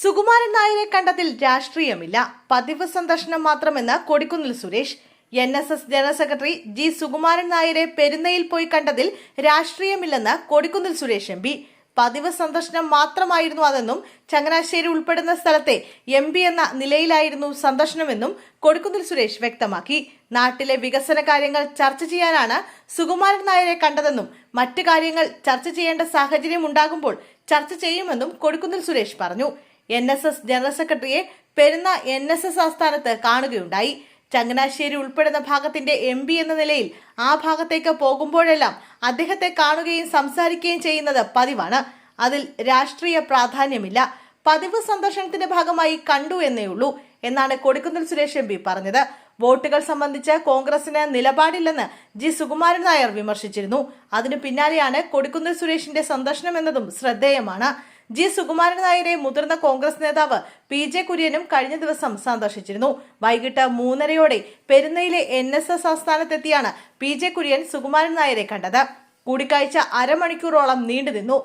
സുകുമാരൻ നായരെ കണ്ടതിൽ രാഷ്ട്രീയമില്ല. പതിവ് സന്ദർശനം മാത്രമെന്ന് Kodikunnil Suresh. N S S general secretary G Sukumaran നായരെ പെരുന്നയിൽ പോയി കണ്ടതിൽ രാഷ്ട്രീയമില്ലെന്ന് കൊടിക്കുന്നിൽ സുരേഷ് എം പി. പതിവ് സന്ദർശനം മാത്രമായിരുന്നു അതെന്നും ചങ്ങനാശ്ശേരി ഉൾപ്പെടുന്ന സ്ഥലത്തെ എം പി എന്ന നിലയിലായിരുന്നു സന്ദർശനമെന്നും കൊടിക്കുന്നിൽ സുരേഷ് വ്യക്തമാക്കി. നാട്ടിലെ വികസന കാര്യങ്ങൾ ചർച്ച ചെയ്യാനാണ് സുകുമാരൻ നായരെ കണ്ടതെന്നും മറ്റു കാര്യങ്ങൾ ചർച്ച ചെയ്യേണ്ട സാഹചര്യം ഉണ്ടാകുമ്പോൾ ചർച്ച ചെയ്യുമെന്നും കൊടിക്കുന്നിൽ സുരേഷ് പറഞ്ഞു. എൻ എസ് എസ് ജനറൽ സെക്രട്ടറിയെ പെരുന്ന എൻ എസ് എസ് ആസ്ഥാനത്ത് കാണുകയുണ്ടായി. ചങ്ങനാശ്ശേരി ഉൾപ്പെടുന്ന ഭാഗത്തിന്റെ എം പി എന്ന നിലയിൽ ആ ഭാഗത്തേക്ക് പോകുമ്പോഴെല്ലാം അദ്ദേഹത്തെ കാണുകയും സംസാരിക്കുകയും ചെയ്യുന്നത് പതിവാണ്. അതിൽ രാഷ്ട്രീയ പ്രാധാന്യമില്ല. പതിവ് സന്ദർശനത്തിന്റെ ഭാഗമായി കണ്ടു എന്നേ ഉള്ളൂ എന്നാണ് കൊടിക്കുന്നിൽ സുരേഷ് എം പി പറഞ്ഞത്. വോട്ടുകൾ സംബന്ധിച്ച് കോൺഗ്രസിന് നിലപാടില്ലെന്ന് ജി സുകുമാരൻ നായർ വിമർശിച്ചിരുന്നു. അതിനു പിന്നാലെയാണ് കൊടിക്കുന്നിൽ സുരേഷിന്റെ സന്ദർശനം എന്നതും ശ്രദ്ധേയമാണ്. ജി സുകുമാരൻ നായരെ മുതിർന്ന കോൺഗ്രസ് നേതാവ് പി ജെ കുര്യനും കഴിഞ്ഞ ദിവസം സന്ദർശിച്ചിരുന്നു. വൈകിട്ട് മൂന്നരയോടെ പെരുന്നയിലെ എൻ എസ് എസ് ആസ്ഥാനത്തെത്തിയാണ് പി ജെ കുര്യൻ സുകുമാരൻ നായരെ കണ്ടത്. കൂടിക്കാഴ്ച അരമണിക്കൂറോളം നീണ്ടുനിന്നു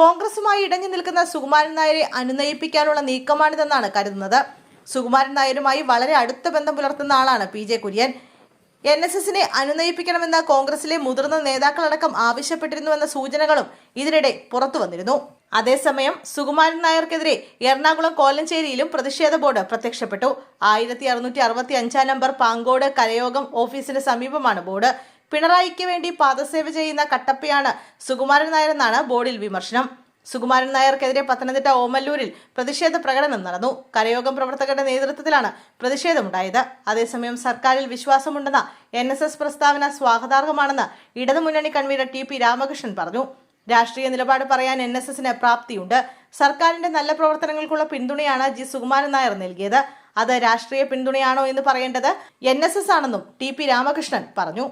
കോൺഗ്രസുമായി ഇടഞ്ഞു നിൽക്കുന്ന സുകുമാരൻ നായരെ അനുനയിപ്പിക്കാനുള്ള നീക്കമാണിതെന്നാണ് കരുതുന്നത്. സുകുമാരൻ നായരുമായി വളരെ അടുത്ത ബന്ധം പുലർത്തുന്ന ആളാണ് P J Kurian. N S എസിനെ അനുനയിപ്പിക്കണമെന്ന് കോൺഗ്രസിലെ മുതിർന്ന നേതാക്കളടക്കം ആവശ്യപ്പെട്ടിരുന്നുവെന്ന സൂചനകളും ഇതിനിടെ പുറത്തു വന്നിരുന്നു അതേസമയം സുകുമാരൻ നായർക്കെതിരെ എറണാകുളം കോലഞ്ചേരിയിലും പ്രതിഷേധ ബോർഡ് പ്രത്യക്ഷപ്പെട്ടു. ആയിരത്തി അറുന്നൂറ്റി അറുപത്തി അഞ്ചാം നമ്പർ പാങ്കോട് കരയോഗം ഓഫീസിന് സമീപമാണ് ബോർഡ്. പിണറായിക്ക് വേണ്ടി പാദസേവ ചെയ്യുന്ന കട്ടപ്പയാണ് സുകുമാരൻ നായരെന്നാണ് ബോർഡിൽ വിമർശനം. സുകുമാരൻ നായർക്കെതിരെ പത്തനംതിട്ട ഓമല്ലൂരിൽ പ്രതിഷേധ പ്രകടനം നടന്നു. കരയോഗം പ്രവർത്തകരുടെ നേതൃത്വത്തിലാണ് പ്രതിഷേധമുണ്ടായത്. അതേസമയം സർക്കാരിൽ വിശ്വാസമുണ്ടെന്ന എൻ എസ് എസ് പ്രസ്താവന സ്വാഗതാർഹമാണെന്ന് ഇടതുമുന്നണി കൺവീനർ ടി പി രാമകൃഷ്ണൻ പറഞ്ഞു. രാഷ്ട്രീയ നിലപാട് പറയാൻ എൻ എസ് എസിന് പ്രാപ്തിയുണ്ട്. സർക്കാരിന്റെ നല്ല പ്രവർത്തനങ്ങൾക്കുള്ള പിന്തുണയാണ് ജി സുകുമാരൻ നായർ നൽകിയത്. അത് രാഷ്ട്രീയ പിന്തുണയാണോ എന്ന് പറയേണ്ടത് എൻ ആണെന്നും ടി പി രാമകൃഷ്ണൻ പറഞ്ഞു.